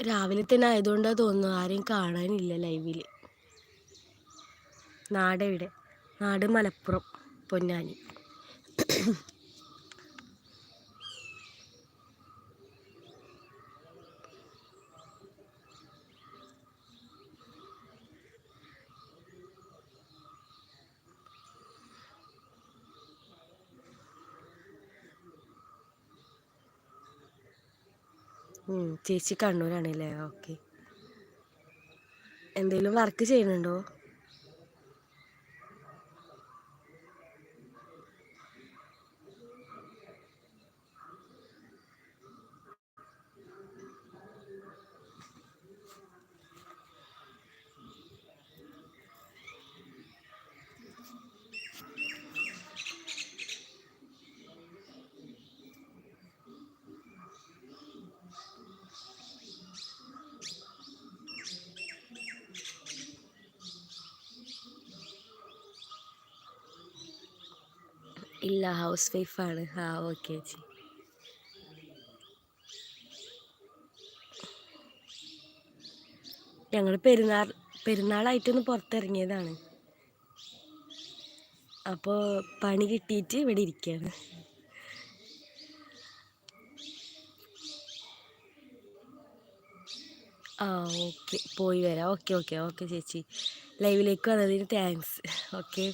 രാവിലെ തന്നെ ആയതുകൊണ്ടാണ് തോന്നുന്നു ആരെയും കാണാനില്ല ലൈവിൽ നാടെവിടെ? നാട് മലപ്പുറം പൊന്നാനി. ചേച്ചി കണ്ണൂരാണല്ലേ ഓക്കെ എന്തെങ്കിലും വർക്ക് ചെയ്യുന്നുണ്ടോ? ഇല്ല ഹൗസ് വൈഫാണ് ആ ഓക്കെ ചേച്ചി. ഞങ്ങൾ പെരുന്നാൾ പെരുന്നാളായിട്ടൊന്ന് പുറത്തിറങ്ങിയതാണ്. അപ്പോൾ പണി കിട്ടിയിട്ട് ഇവിടെ ഇരിക്കുകയാണ് ആ ഓക്കെ പോയി വരാം. ഓക്കെ ഓക്കെ ഓക്കെ ചേച്ചി. ലൈവിലേക്ക് വന്നതിന് thanks okay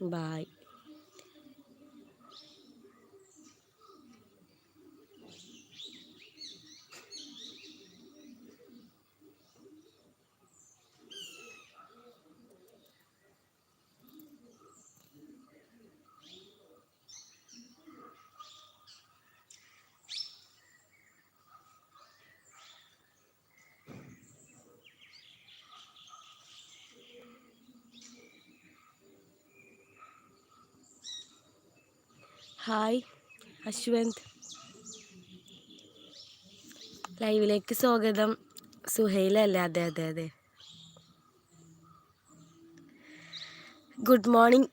Bye. Hi Ashwanth. ലൈവിലേക്ക് സ്വാഗതം. സുഹൈലല്ലേ? അതെ അതെ അതെ. Good morning.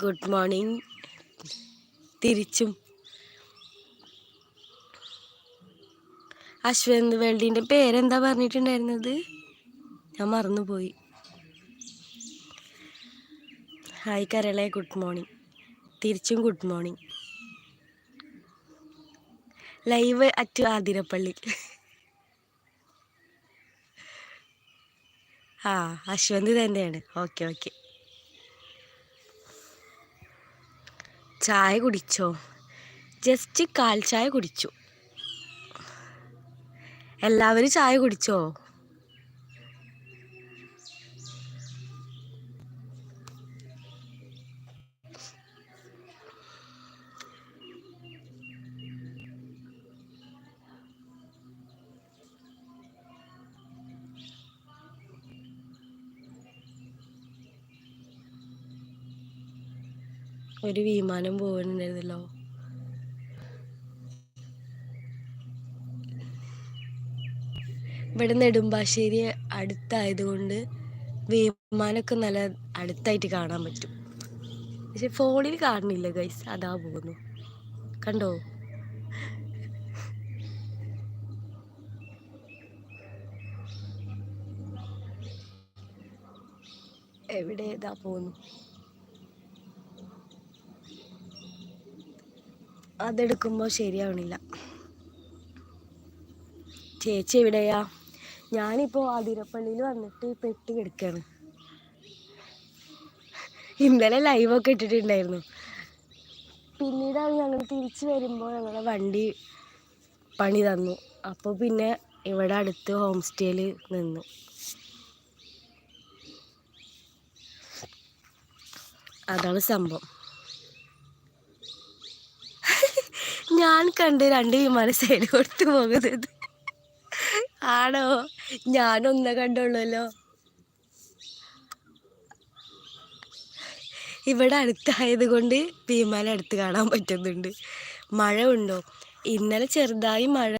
Good morning. തിരിച്ചും. അശ്വന്ത് വേൾഡിന്റെ പേരെന്താ പറഞ്ഞിട്ടുണ്ടായിരുന്നത്? ഞാൻ മറന്നുപോയി. ഹായ് കരളെ ഗുഡ് മോർണിംഗ്. തിരിച്ചും good morning. Live at Athirappilly. ആ അശ്വന്ത് തന്നെയാണ്. Okay okay. ചായ കുടിച്ചോ? ജസ്റ്റ് കാൽ ചായ കുടിച്ചു. എല്ലാവരും ചായ കുടിച്ചോ? ഒരു വിമാനം പോകുന്നുണ്ടായിരുന്നല്ലോ ഇവിടെ നെടുമ്പാശ്ശേരി അടുത്തായതുകൊണ്ട് വിമാനമൊക്കെ നല്ല അടുത്തായിട്ട് കാണാൻ പറ്റും. പക്ഷെ ഫോണിൽ കാണുന്നില്ല ഗൈസ് അതാ പോകുന്നു. കണ്ടോ? എവിടെ ഇതാ പോകുന്നു? അതെടുക്കുമ്പോൾ ശരിയാവണില്ല. ചേച്ചി എവിടെയാ? ഞാനിപ്പോൾ അതിരപ്പള്ളിയിൽ വന്നിട്ട് പെട്ട് കിടക്കുകയാണ് ഇന്നലെ ലൈവൊക്കെ ഇട്ടിട്ടുണ്ടായിരുന്നു. പിന്നീടാണ് ഞങ്ങൾ തിരിച്ചു വരുമ്പോൾ ഞങ്ങളുടെ വണ്ടി പണി തന്നു. അപ്പോൾ പിന്നെ ഇവിടെ അടുത്ത് ഹോം സ്റ്റേയിൽ നിന്നു. അതാണ് സംഭവം. ഞാൻ കണ്ട് രണ്ട് വിമാന സൈഡ് കൊടുത്തു പോകുന്നത്. ആണോ? ഞാനൊന്നേ കണ്ടുള്ളല്ലോ. ഇവിടെ അടുത്തായത് കൊണ്ട് വിമാനം അടുത്ത് കാണാൻ പറ്റുന്നുണ്ട്. മഴ ഉണ്ടോ? ഇന്നലെ ചെറുതായി മഴ